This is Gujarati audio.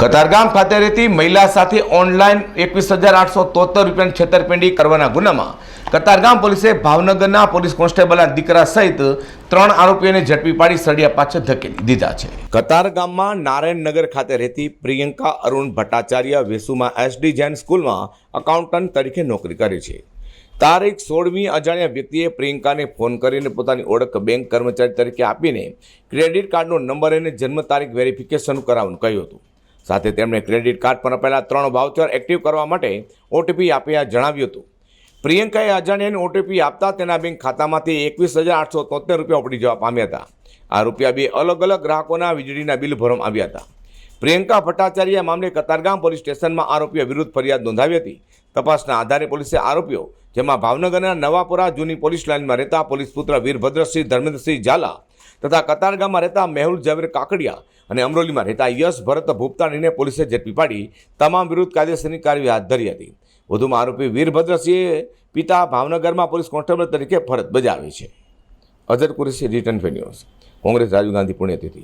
કતારગામ ખાતે રહેતી મહિલા સાથે ઓનલાઈન એકવીસ હજાર આઠસો તોતેર રૂપિયાની છેતરપિંડી કરવાના ગુનામાં કતારગામ પોલીસે ભાવનગરના પોલીસ કોન્સ્ટેબલના દીકરા સહિત ત્રણ આરોપીઓને ઝડપી પાડી સળિયા પાછળ ધકેલી દીધા છે. કતારગામમાં નારાયણનગર ખાતે રહેતી પ્રિયંકા અરુણ ભટ્ટાચાર્ય વેસુમાં એસડી જૈન સ્કૂલમાં અકાઉન્ટન્ટ તરીકે નોકરી કરે છે. તારીખ સોળમી અજાણ્યા વ્યક્તિએ પ્રિયંકાને ફોન કરીને પોતાની ઓળખ બેંક કર્મચારી તરીકે આપીને ક્રેડિટ કાર્ડનો નંબર અને જન્મ તારીખ વેરિફિકેશન કરાવવાનું કહ્યું હતું. સાથે તેમણે ક્રેડિટ કાર્ડ પર આપેલા ત્રણ વાઉચર એક્ટિવ કરવા માટે ઓટીપી આપ્યા જણાવ્યું હતું. પ્રિયંકાએ અજાણ્યાને ઓટીપી આપતા તેના બેંક ખાતામાંથી એકવીસ હજાર આઠસો તોતેર રૂપિયા ઉપડી જવા પામ્યા હતા. આ રૂપિયા બે અલગ અલગ ગ્રાહકોના વીજળીના બિલ ભરવામાં આવ્યા હતા. પ્રિયંકા ભટ્ટાચાર્ય મામલે કતારગામ પોલીસ સ્ટેશનમાં આરોપીઓ વિરુદ્ધ ફરિયાદ નોંધાવી હતી. તપાસના આધારે પોલીસે આરોપીઓ, જેમાં ભાવનગરના નવાપુરા જૂની પોલીસ લાઇનમાં રહેતા પોલીસ પુત્ર વીરભદ્રસિંહ, ધર્મેન્દ્રસિંહ ઝાલા તથા કતારગામમાં રહેતા મેહુલ ઝવેર કાકડિયા અને અમરોલીમાં રહેતા યશ ભરત ભૂપતાણીને પોલીસે ઝડપી પાડી, તમામ વિરુદ્ધ કાયદેસરની કાર્યવાહી હાથ ધરી હતી. વધુમાં આરોપી વીરભદ્રસિંહે પિતા ભાવનગરમાં પોલીસ કોન્સ્ટેબલ તરીકે ફરજ બજાવી છે. અઝર કુરેશી, રિટર્ન ફેન્યુઝ કોંગ્રેસ, રાજીવ ગાંધી પુણ્યતિથિ.